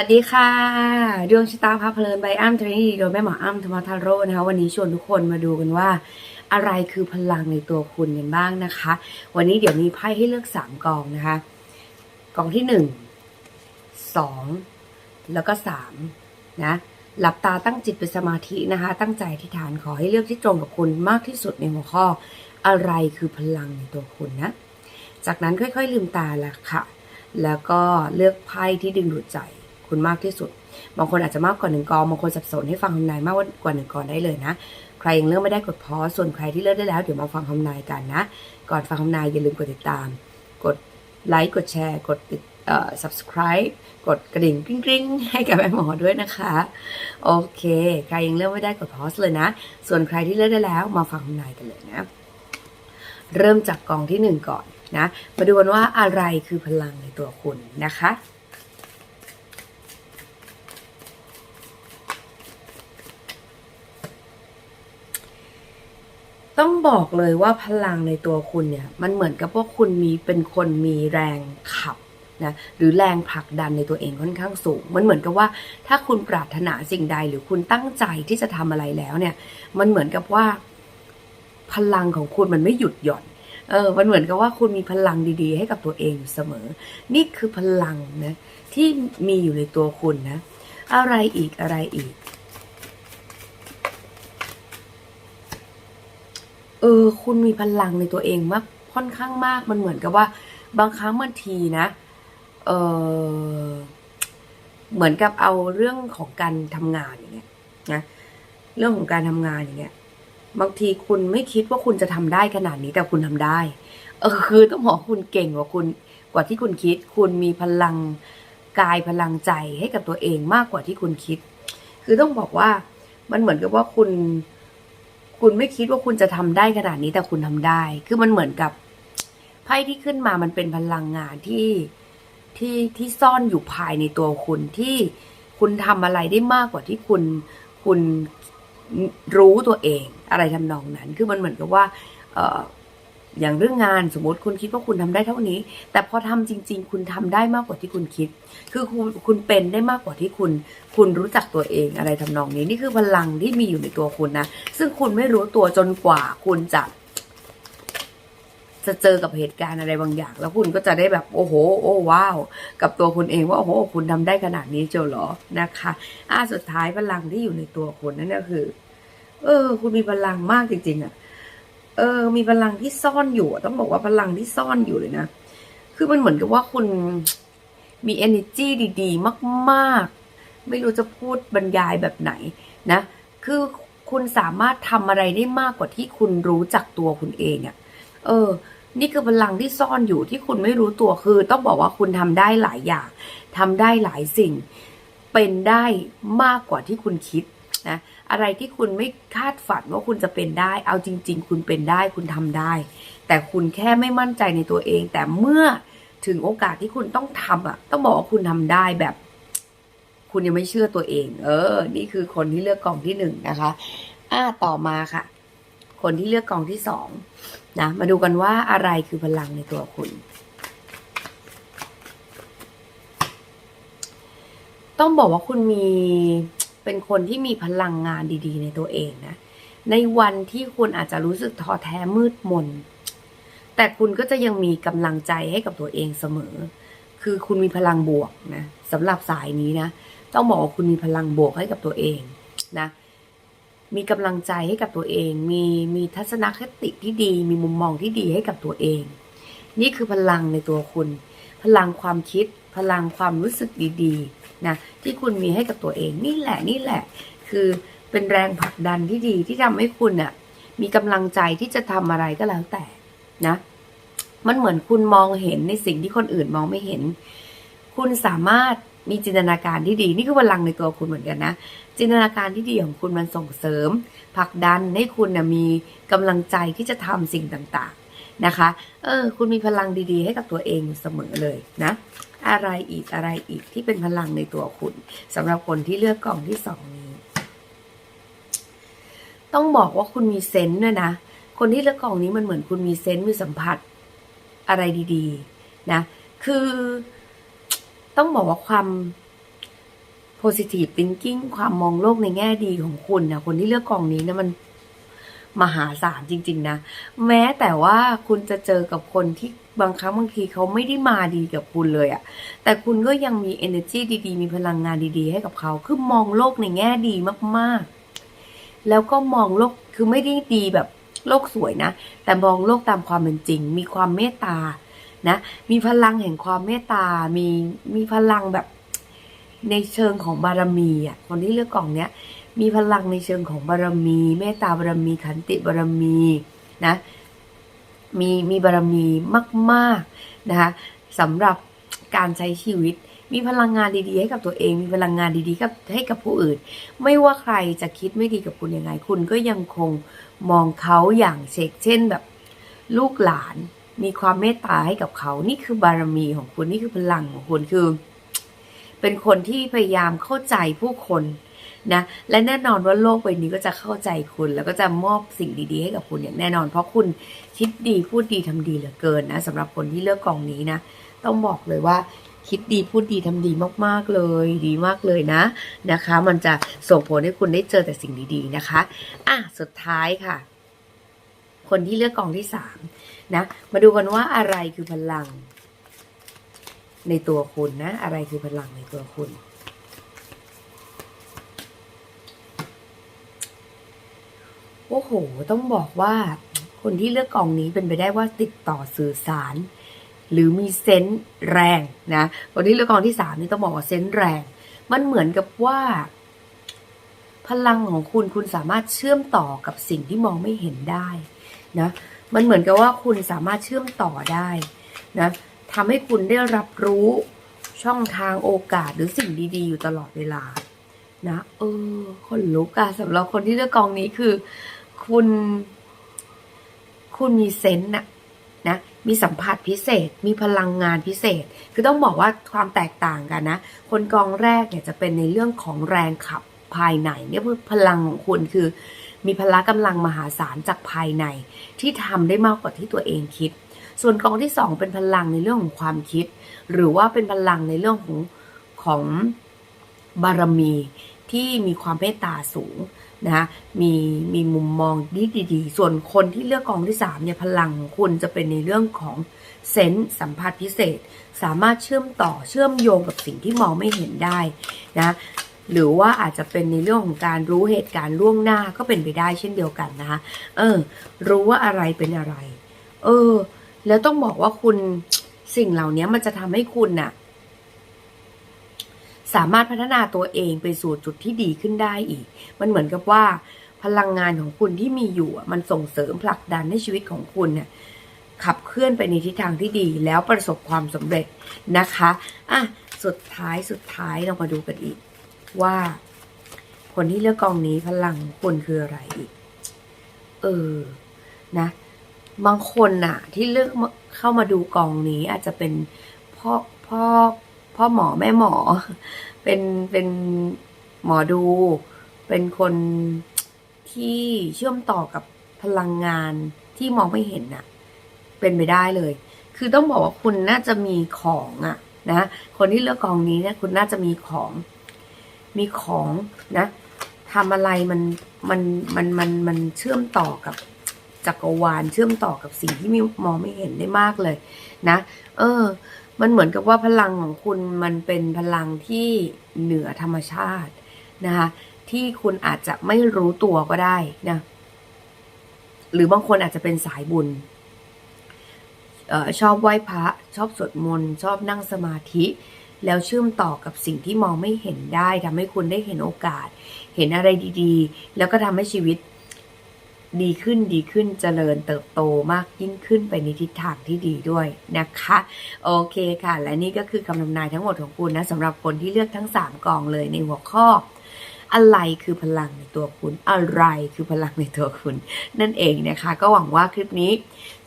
วัสดีค่ะ ดวงชะตาพาเพลินใบอ้ำทรีนีโดยแม่หมออ้ำธรรมทาโร่นะคะ วันนี้ชวนทุกคนมาดูกันว่า อะไรคือพลังในตัวคุณกันบ้างนะคะ วันนี้เดี๋ยวมีไพ่ให้เลือกสามกองนะคะ กองที่หนึ่งสองแล้วก็สามนะหลับตาตั้งจิตเป็นสมาธินะคะ ตั้งใจอธิษฐานขอให้เลือกที่ตรงกับคุณมากที่สุดในหัวข้อ อะไรคือพลังในตัวคุณนะ จากนั้นค่อยๆลืมตาละค่ะ แล้วก็เลือกไพ่ที่ดึงดูดใจ คุณมากที่สุด บางคนอาจจะมากกว่าหนึ่งกอง บางคนสับสนให้ฟังคำนายมากกว่าหนึ่งกองได้เลยนะ ใครยังเลือกไม่ได้กดพอส่วนใครที่เลือกได้แล้วเดี๋ยวมาฟังคำนายกันนะ ก่อนฟังคำนายอย่าลืมกดติดตาม กดไลค์ กดแชร์ กดติดเอ่อ subscribe กดกระดิ่งกริ๊งให้กับแม่หมอด้วยนะคะ โอเค ใครยังเลือกไม่ได้กดพอสเลยนะ ส่วนใครที่เลือกได้แล้วมาฟังคำนายกันเลยนะ เริ่มจากกองที่หนึ่งก่อนนะ มาดูกันว่าอะไรคือพลังในตัวคุณนะคะ ต้องบอกเลยว่าพลังในตัวคุณเนี่ย มันเหมือนกับว่าคุณมีเป็นคนมีแรงขับนะหรือแรงผลักดันในตัวเองค่อนข้างสูง มันเหมือนกับว่าถ้าคุณปรารถนาสิ่งใดหรือคุณตั้งใจที่จะทำอะไรแล้วเนี่ย มันเหมือนกับว่า พลังของคุณมันไม่หยุดหย่อนเออมันเหมือนกับว่าคุณมีพลังดี ๆ ให้กับตัวเองอยู่เสมอ นี่คือพลังนะที่มีอยู่ในตัวคุณนะ อะไรอีกอะไรอีก เออ คุณมีพลังในตัวเองมากค่อนข้างมากมันเหมือนกับว่า บางครั้งบางทีนะ เออเหมือนกับเอาเรื่องของการทำงานอย่างเงี้ยนะเรื่องของการทำงานอย่างเงี้ย บางทีคุณไม่คิดว่าคุณจะทำได้ขนาดนี้แต่คุณทำได้ เออคือต้องบอกคุณเก่งกว่าคุณกว่าที่คุณคิด คุณมีพลังกายพลังใจให้กับตัวเองมากกว่าที่คุณคิด คือต้องบอกว่ามันเหมือนกับว่าคุณ คุณไม่คิดว่าคุณจะทำได้ขนาดนี้แต่คุณทำได้ คือมันเหมือนกับไพ่ที่ขึ้นมามันเป็นพลังงานที่ที่ที่ซ่อนอยู่ภายในตัวคุณที่คุณทำอะไรได้มากกว่าที่คุณคุณรู้ตัวเอง อะไรทำนองนั้น คือมันเหมือนกับว่าเอย่างเรื่องงานสมมติคุณคิดว่าคุณทำได้เท่านี้ แต่พอทำจริง ๆ คุณทำได้มากกว่าที่คุณคิด คือคุณคุณเป็นได้มากกว่าที่คุณ คุณรู้จักตัวเองอะไรทำนองนี้ นี่คือพลังที่มีอยู่ในตัวคุณนะ ซึ่งคุณไม่รู้ตัวจนกว่าคุณจะ จะเจอกับเหตุการณ์อะไรบางอย่าง แล้วคุณก็จะได้แบบโอ้โห โอ้ว้าว กับตัวคุณเองว่าโอ้โห คุณทำได้ขนาดนี้เจ้าหรอนะคะอ่าสุดท้ายพลังที่อยู่ในตัวคุณนั่นก็คือ เออ คุณมีพลังมากจริง ๆอะ่ะ เออ มีพลังที่ซ่อนอยู่ต้องบอกว่าพลังที่ซ่อนอยู่เลยนะ คือมันเหมือนกับว่าคุณมี energy ดีๆ มากๆ ไม่รู้จะพูดบรรยายแบบไหนนะ คือคุณสามารถทำอะไรได้มากกว่าที่คุณรู้จักตัวคุณเองอะ่ะ เออ นี่คือพลังที่ซ่อนอยู่ที่คุณไม่รู้ตัวคือ ต้องบอกว่าคุณทำได้หลายอย่างทำได้หลายสิ่ง เป็นได้มากกว่าที่คุณคิดนะ อะไรที่คุณไม่คาดฝันว่าคุณจะเป็นได้ เอาจริง ๆ คุณเป็นได้คุณทำได้ แต่คุณแค่ไม่มั่นใจในตัวเอง แต่เมื่อถึงโอกาสที่คุณต้องทำอะ ต้องบอกว่าคุณทำได้แบบ คุณยังไม่เชื่อตัวเอง เออ นี่คือคนที่เลือกกล่องที่หนึ่งนะคะ อ่าต่อมาค่ะ คนที่เลือกกล่องที่สองนะมาดูกันว่าอะไรคือพลังในตัวคุณต้องบอกว่าคุณมี เป็นคนที่มีพลังงานดี ๆ ในตัวเองนะ ในวันที่คุณอาจจะรู้สึกท้อแท้มืดมน แต่คุณก็จะยังมีกำลังใจให้กับตัวเองเสมอ คือคุณมีพลังบวกนะสำหรับสายนี้นะ ต้องบอกว่าคุณมีพลังบวกให้กับตัวเองนะ มีกำลังใจให้กับตัวเอง มีมีทัศนคติที่ดี มีมุมมองที่ดีให้กับตัวเอง นี่คือพลังในตัวคุณ พลังความคิด พลังความรู้สึกดีๆ นะที่คุณมีให้กับตัวเองนี่แหละนี่แหละ คือเป็นแรงผลักดันที่ดีที่ทำให้คุณน่ะมีกำลังใจที่จะทำอะไรก็แล้วแต่นะ มันเหมือนคุณมองเห็นในสิ่งที่คนอื่นมองไม่เห็น คุณสามารถมีจินตนาการที่ดี นี่คือพลังในตัวคุณเหมือนกันนะ จินตนาการที่ดีของคุณมันส่งเสริมผลักดันให้คุณนะมีกำลังใจที่จะทำสิ่งต่างๆนะคะ เออ คุณมีพลังดีๆ ให้กับตัวเองเสมอเลยนะ อะไรอีกอะไรอีกที่เป็นพลังในตัวคุณสำหรับคนที่เลือกกล่องที่สองนี้ ต้องบอกว่าคุณมีเซนส์ด้วยนะ คนที่เลือกกล่องนี้มันเหมือนคุณมีเซนส์มีสัมผัสอะไรดีๆ นะ คือต้องบอกว่าความ positive thinking ความมองโลกในแง่ดีของคุณนะคนที่เลือกกล่องนี้นะมัน มหาศาลจริง ๆ นะ แม้แต่ว่าคุณจะเจอกับคนที่บางครั้งบางทีเขาไม่ได้มาดีกับคุณเลยอะแต่คุณก็ยังมี energy ดีๆ มีพลังงานดีๆ ให้กับเขา คือมองโลกในแง่ดีมากๆ แล้วก็มองโลก คือไม่ได้ดีแบบโลกสวยนะ แต่มองโลกตามความเป็นจริง มีความเมตตา นะ มีพลังแห่งความเมตตา มี มีพลังแบบในเชิงของบารมีอะ คนที่เลือกกล่องเนี้ย มีพลังในเชิงของบารมี เมตตาบารมีขันติบารมีนะมีมีบารมีมากๆนะคะสำหรับการใช้ชีวิต มีพลังงานดีๆ ให้กับตัวเอง มีพลังงานดีๆกับให้กับผู้อื่น ไม่ว่าใครจะคิดไม่ดีกับคุณยังไง คุณก็ยังคงมองเขาอย่างเชกเช่นแบบลูกหลานมีความเมตตาให้กับเขา นี่คือบารมีของคุณ นี่คือพลังของคุณ คือ เป็นคนที่พยายามเข้าใจผู้คน นะและแน่นอนว่าโลกใบนี้ก็จะเข้าใจคุณ แล้วก็จะมอบสิ่งดีๆให้กับคุณอย่างแน่นอน เพราะคุณคิดดีพูดดีทำดีเหลือเกินนะสำหรับคนที่เลือกกองนี้นะ ต้องบอกเลยว่าคิดดีพูดดีทำดีมากๆเลย ดีมากเลยนะนะคะ มันจะส่งผลให้คุณได้เจอแต่สิ่งดีๆนะคะอะสุดท้ายค่ะ คนที่เลือกกองที่สามนะมาดูกันว่าอะไรคือพลัง ในตัวคุณนะ อะไรคือพลังในตัวคุณ โอ้โห ต้องบอกว่าคนที่เลือกกองนี้เป็นไปได้ว่าติดต่อสื่อสาร หรือมีเซนส์แรงนะคนที่เลือกกองที่สามนี่ต้องบอกว่าเซนส์แรง มันเหมือนกับว่า พลังของคุณคุณสามารถเชื่อมต่อกับสิ่งที่มองไม่เห็นได้นะมันเหมือนกับว่าคุณสามารถเชื่อมต่อได้นะทำให้คุณได้รับรู้ช่องทางโอกาสหรือสิ่งดีๆ อยู่ตลอดเวลา นะ เออ คนลุกอะสำหรับคนที่เลือกกองนี้คือ คุณ คุณมีเซนต์นะนะมีสัมผัสพิเศษ มีพลังงานพิเศษ คือต้องบอกว่าความแตกต่างกันนะ คนกองแรกเนี่ยจะเป็นในเรื่องของแรงขับภายในเนี่ยพลังของคุณคือ มีพละกำลังมหาศาลจากภายใน ที่ทำได้มากกว่าที่ตัวเองคิด ส่วนกองที่สองเป็นพลังในเรื่องของความคิด หรือว่าเป็นพลังในเรื่องของของบารมีที่มีความเมตตาสูง นะคะมีมีมุมมองที่ดีๆส่วนคนที่เลือกกองที่สามเนี่ยพลังของคุณจะเป็นในเรื่องของเซนส์สัมผัสพิเศษ สามารถเชื่อมต่อเชื่อมโยงกับสิ่งที่มองไม่เห็นได้นะหรือว่าอาจจะเป็นในเรื่องของการรู้เหตุการณ์ล่วงหน้าก็เป็นไปได้เช่นเดียวกันนะคะเออ รู้ว่าอะไรเป็นอะไร เออ แล้วต้องบอกว่าคุณสิ่งเหล่านี้มันจะทำให้คุณน่ะ สามารถพัฒนาตัวเองไปสู่จุดที่ดีขึ้นได้อีก มันเหมือนกับว่า พลังงานของคุณที่มีอยู่มันส่งเสริมผลักดันให้ชีวิตของคุณเนี่ยขับเคลื่อนไปในทิศทางที่ดีแล้วประสบความสำเร็จนะคะอะสุดท้ายสุดท้ายเรามาดูกันอีก ว่า คนที่เลือกกองนี้พลังของคุณคืออะไรอีก เออ นะ บางคนน่ะ ที่เลือกเข้ามาดูกองนี้อาจจะเป็นพ่อพ่อ พ่อหมอแม่หมอ เป็นเป็นหมอดู เป็นคนที่เชื่อมต่อกับพลังงานที่มองไม่เห็นน่ะ เป็นไปได้เลย คือต้องบอกว่าคุณน่าจะมีของอะนะคนที่เลือกกองนี้เนี่ยคุณน่าจะมีของ มีของนะทำอะไรมันมันมันมันมันเชื่อมต่อกับจักรวาลเชื่อมต่อกับสิ่งที่มีมองไม่เห็นได้มากเลย นะ เออ มันเหมือนกับว่าพลังของคุณมันเป็นพลังที่เหนือธรรมชาตินะคะที่คุณอาจจะไม่รู้ตัวก็ได้นะหรือบางคนอาจจะเป็นสายบุญออชอบไหว้พระ ชอบสวดมนต์ชอบนั่งสมาธิ แล้วเชื่อมต่อกับสิ่งที่มองไม่เห็นได้ทำให้คุณได้เห็นโอกาส เห็นอะไรดีๆ แล้วก็ทำให้ชีวิต ดีขึ้นดีขึ้นเจริญเติบโตมากยิ่งขึ้นไปในทิศทางที่ดีด้วยนะคะ โอเคค่ะ และนี่ก็คือคำทำนายทั้งหมดของคุณนะสำหรับคนที่เลือกทั้ง 3กองเลยในหัวข้อ อะไรคือพลังในตัวคุณ อะไรคือพลังในตัวคุณ นั่นเองนะคะ ก็หวังว่าคลิปนี้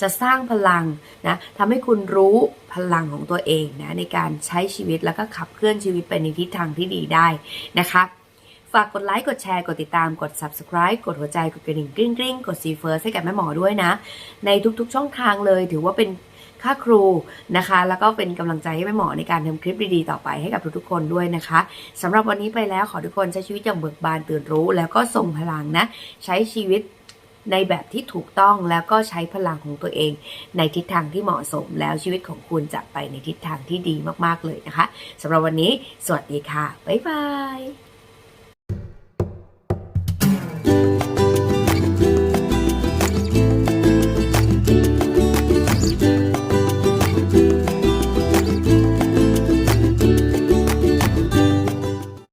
จะสร้างพลังนะทำให้คุณรู้พลังของตัวเองนะในการใช้ชีวิตแล้วก็ขับเคลื่อนชีวิตไปในทิศทางที่ดีได้นะคะ ฝากกดไลค์ กดแชร์ กดติดตาม กด subscribe กดหัวใจ กดกระดิ่งกริ๊งกริ๊งกดซีเฟิร์สให้กับแม่หมอด้วยนะ ในทุกๆช่องทางเลย ถือว่าเป็นค่าครูนะคะ แล้วก็เป็นกำลังใจให้แม่หมอในการทำคลิปดีๆ ต่อไปให้กับทุกๆคนด้วยนะคะสำหรับวันนี้ไปแล้วขอทุกคนใช้ชีวิตอย่างเบิกบานตื่นรู้ แล้วก็ทรงพลังนะ ใช้ชีวิตในแบบที่ถูกต้องแล้วก็ใช้พลังของตัวเอง ในทิศทางที่เหมาะสมแล้วชีวิตของคุณจะไปในทิศทางที่ดีมากๆเลยนะคะสำหรับวันนี้ สวัสดีค่ะ บ๊ายบาย